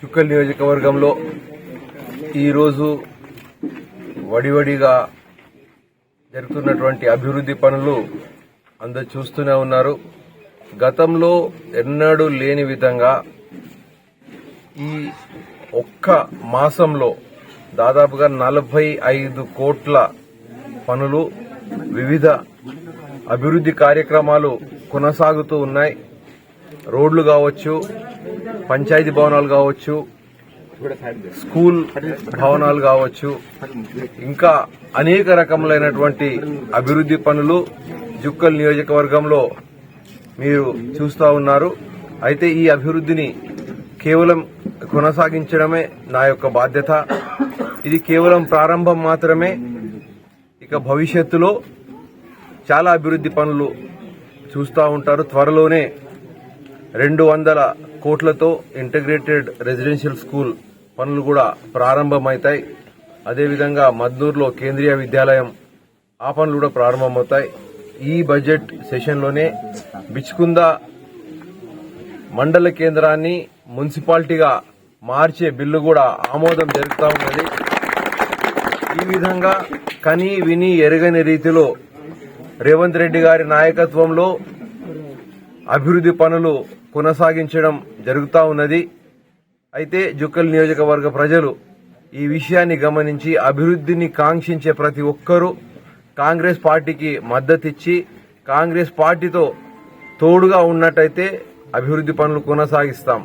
చుక్కల్ నియోజకవర్గంలో ఈరోజు వడివడిగా జరుగుతున్నటువంటి అభివృద్ధి పనులు అందరు చూస్తూనే ఉన్నారు. గతంలో ఎన్నడూ లేని విధంగా ఈ ఒక్క మాసంలో దాదాపుగా నలభై ఐదు కోట్ల పనులు వివిధ అభివృద్ధి కార్యక్రమాలు కొనసాగుతూ ఉన్నాయి. రోడ్లు కావచ్చు పంచాయతీ భవనాలు కావచ్చు స్కూల్ భవనాలు కావచ్చు ఇంకా అనేక రకములైనటువంటి అభివృద్ధి పనులు జుక్కల్ నియోజకవర్గంలో మీరు చూస్తూ ఉన్నారు. అయితే ఈ అభివృద్ధిని కేవలం కొనసాగించడమే నా యొక్క బాధ్యత. ఇది కేవలం ప్రారంభం మాత్రమే. ఇక భవిష్యత్తులో చాలా అభివృద్ధి పనులు చూస్తూ ఉంటారు. త్వరలోనే రెండు వందల కోట్లతో ఇంటిగ్రేటెడ్ రెసిడెన్షియల్ స్కూల్ పనులు కూడా ప్రారంభమవుతాయి అదేవిధంగా మద్నూర్లో కేంద్రీయ విద్యాలయం ఆ పనులు కూడా ప్రారంభమవుతాయి. ఈ బడ్జెట్ సెషన్లోనే బిచ్కుంద మండల కేంద్రాన్ని మున్సిపాలిటీగా మార్చే బిల్లు కూడా ఆమోదం జరుగుతూ ఉన్నది. ఈ విధంగా కని విని ఎరగని రీతిలో రేవంత్ రెడ్డి గారి నాయకత్వంలో అభివృద్ధి పనులు కొనసాగించడం జరుగుతూ ఉన్నది. అయితే జుక్కల్ నియోజకవర్గ ప్రజలు ఈ విషయాన్ని గమనించి అభివృద్ధిని కాంక్షించే ప్రతి ఒక్కరూ కాంగ్రెస్ పార్టీకి మద్దతిచ్చి కాంగ్రెస్ పార్టీతో తోడుగా ఉన్నట్టయితే అభివృద్ధి పనులు కొనసాగిస్తాం.